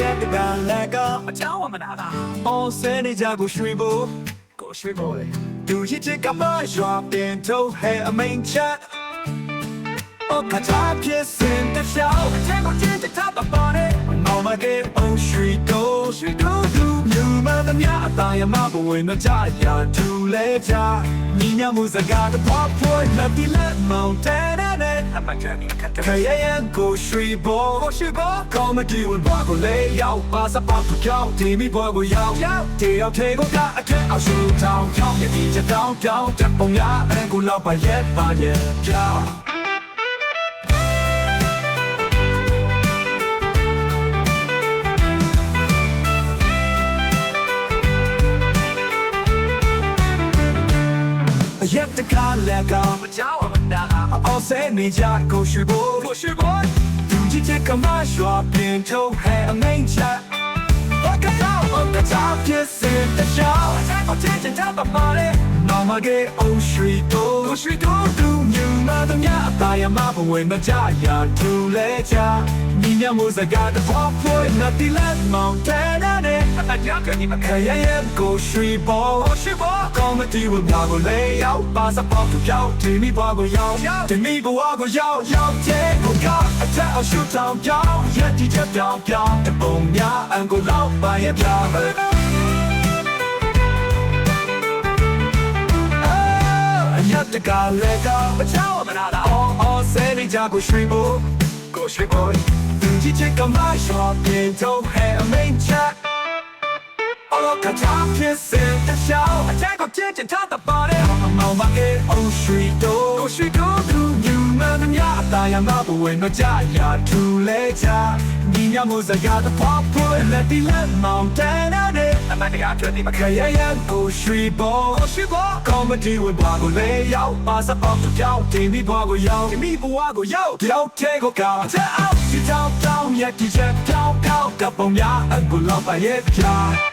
တဲ့ကလည်းကအချောင်းမနာတာအော်စဲနေကြကိုရွှေဖို့ကိုရွှေဖို့လေသူရစ်ချက်ကမရွာတင်ထုတ်ဟဲအမိန်ချက် Oh, cut up yes in the show. Take on the top of body. Mama get oh she go, she do do. You man the ya ta ya ma bo win the ja ya to le ja. Ni nya mu za ga the pop boy na di let mountain and it. I'm a journey cut the ya ya go she bo, go she bo. Come and do it ba go lay out. Ba sa pa to kyao, ti mi boy go yao. Yao, ti yao te go ga a ke ao shu tao. Kyao ya di ja down down. Jump on ya and go lao ba yet ba yet. Yao. အရက်တကားလက်ကမကြောက်မနာအော် ဆဲနေကြကိုရှိဖို့ကိုရှိဖို့သူကြီးချက်ကမရွာပြင်ထုတ်ဟဲအမိန်ချဘာကကြောက်အောင်ကကြောက်ဖြစ်စေတခြားအချက်ကိုချစ်ချင်တဲ့ပါလေနော်မကေအိုရှိတိုကိုရှိတိုသူမြူမတဲ့မြအတားရမဘဝင်မကြရာသူလဲချာညီညမိုးစကားတဲ့ဖော်ဖွေးနတ်တီလက်မောင်တဲနဲ့ အကြကနီမခရရဲ့ကိုရှိဘောရှိဘောကောင်းမတီဝဘာကိုလေရောက်ပါစပေါတူရောက်ဒီမီဘောကိုရောက်ဒီမီဘောကိုရောက်ရောက်တဲ့ကိုကအထက်အရှူတောင်ပြောင်းရက်ဒီချက်ပြောင်းပြောင်းတပုံများအန်ကိုလောက်ပါရဲ့ပြောင်းအညတ်တကလည်းကမချောမနာတာအော်အော်ဆဲနေကြကိုရွှေဘို့ကိုရွှေဘို့သူကြီးချက်ကမရှော့ပြင်တော့ဟဲအမိန်ချက် အော်ကချာဖြစ်စင်တရှောင်းအချက်ကိုပြင်းချင်ထားတဲ့ပါလေမောင်မအေးအိုရွှေတို့ကိုရွှေတို့သူညူမန်မြအတာရမဘဝင်တော့ကြရာထူလဲချညီညမိုးစကားတဲ့ဖော်ဖွယ်လက်ဒီလက်မောင်တန်နဲ့အမတရားချွတ်ဒီမခရရန်ကိုရွှေဘောကိုရွှေဘောကောမဒီဝင်ဘာကိုလေရောက်ပါစပေါတူကြောင်းတင်ပြီးဘွားကိုရောက်တင်ပြီးဘွားကိုရောက်တယောက်သေးကိုကောင်းတဲ့အောက်စီတောင်းတောင်းရက်ဒီချက်တောင်းတောင်းကပုံများအကူလောက်ပါရဲ့ပြာ